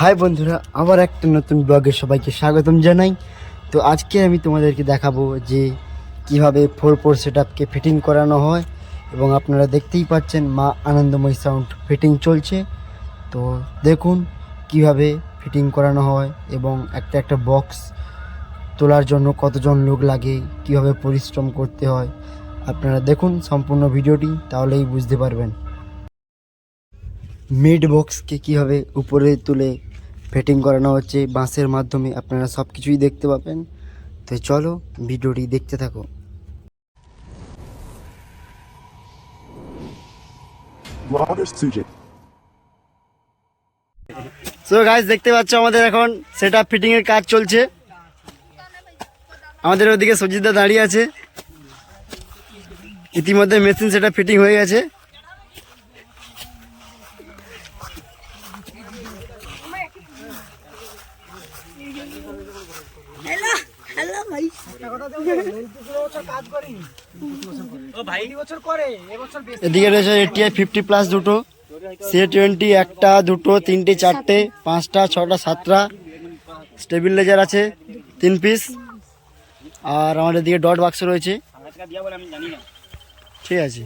High বন্ধুরা, আবার একটা নতুন ব্লগে সবাইকে স্বাগতম জানাই। তো আজকে আমি তোমাদেরকে দেখাবো যে কীভাবে ফোর ফোর সেট আপকে ফিটিং করানো হয় এবং আপনারা দেখতেই পাচ্ছেন মা আনন্দময় সাউন্ড ফিটিং চলছে। তো দেখুন কীভাবে ফিটিং করানো হয় এবং একটা একটা বক্স তোলার জন্য কতজন লোক লাগে, কীভাবে পরিশ্রম করতে হয়। আপনারা দেখুন সম্পূর্ণ ভিডিওটি, তাহলেই বুঝতে পারবেন। মিড বক্সকে কীভাবে উপরে তুলে ফিটিং করানো হচ্ছে বাঁশের মাধ্যমে আপনারা সব কিছুই দেখতে পাবেন। তো চলো ভিডিওটি দেখতে থাকো। সো গাইজ দেখতে পাচ্ছ আমাদের এখন সেট আপ ফিটিংয়ের কাজ চলছে। আমাদের ওদিকে সজিদা দাঁড়িয়ে আছে। ইতিমধ্যে মেশিন সেটা ফিটিং হয়ে গেছে। এদিকে রয়েছে এটিআই ফিফটি প্লাস দুটো সি টোয়েন্টি একটা, দুটো, তিনটে, চারটে, পাঁচটা, ছটা, সাতটা স্টেবিলাইজার আছে, তিন পিস আর আমাদের দিকে ডট বাক্স রয়েছে। ঠিক আছে।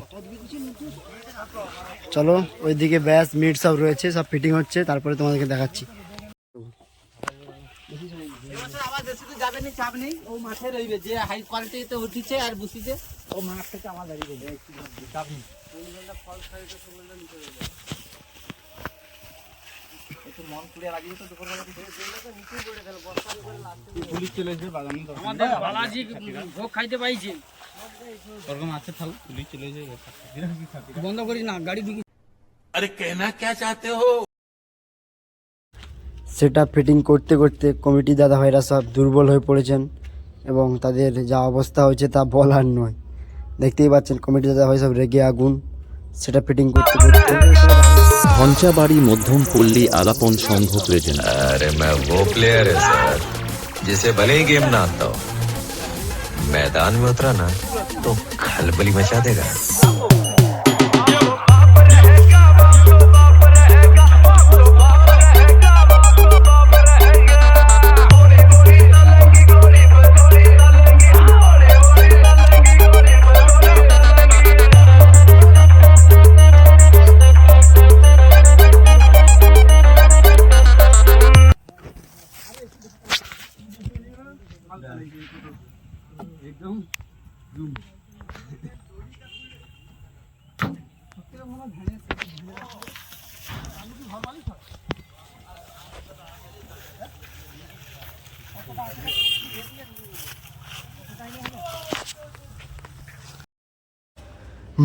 চলো, ওইদিকে ব্যাস মিট সব রয়েছে, সব ফিটিং হচ্ছে, তারপরে তোমাদেরকে দেখাচ্ছি। আবার বেশি তো যাবে না চাপ নেই। ও মাঠে রইবে যে হাই কোয়ালিটিতে উঠিছে আর বসিছে ও মাঠ থেকে আমার দাঁড়িয়ে রইবে। চাপ নেই। আমাদের বালাজি ভোগ খাইতে পাইছে। ওরকম আছে থাল পুলিশ চলে যায় বন্ধ করিস না গাড়ি ঢুকি সেটা ফিটিং করতে করতে কমিটি দাদা ভাইরা সব দুর্বল হয়ে পড়েছেন এবং তাদের যা অবস্থা হয়েছে তা বলার নয় দেখতেই পাচ্ছেন কমিটি দাদা ভাই সব রেগে আগুন সেটা ফিটিং করতে করতে ঘঞ্চাবাড়ি মধ্যম পল্লী আলাপন সংঘ প্রেজেন্ট अरे मैं वो प्लेयर है सर जिसे भले ही गेम ना आता हो मैदान में उतरा ना तो खलबली मचा देगा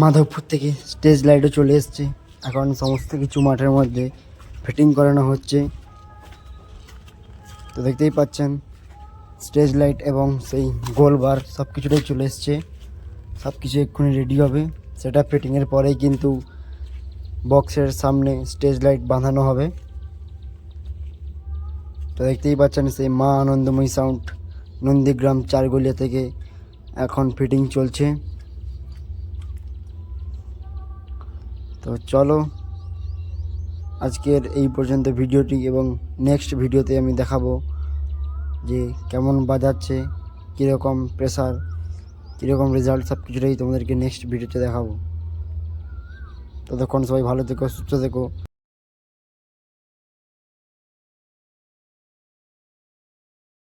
মাধবপুর থেকে স্টেজ লাইটও চলে এসছে। এখন সমস্ত কিছু মাঠের মধ্যে ফিটিং করানো হচ্ছে। তো দেখতেই পাচ্ছেন স্টেজ লাইট এবং সেই গোল বার সব কিছুটাই চলে এসছে। সব কিছু এক্ষুনি রেডি হবে। সেটা ফিটিংয়ের পরেই কিন্তু বক্সের সামনে স্টেজ লাইট বাঁধানো হবে। তো দেখতেই পাচ্ছেন সেই মা আনন্দময়ী সাউন্ড নন্দীগ্রাম চারগলিয়া থেকে এখন ফিটিং চলছে। তো চলো, আজকের এই পর্যন্ত ভিডিওটি এবং নেক্সট ভিডিওতে আমি দেখাবো যে কেমন বাজাচ্ছে, কীরকম প্রেশার কীরকম রেজাল্ট সব কিছুটাই তোমাদেরকে নেক্সট ভিডিওতে দেখাবো। ততক্ষণ সবাই ভালো থেকো, সুস্থ থেকো।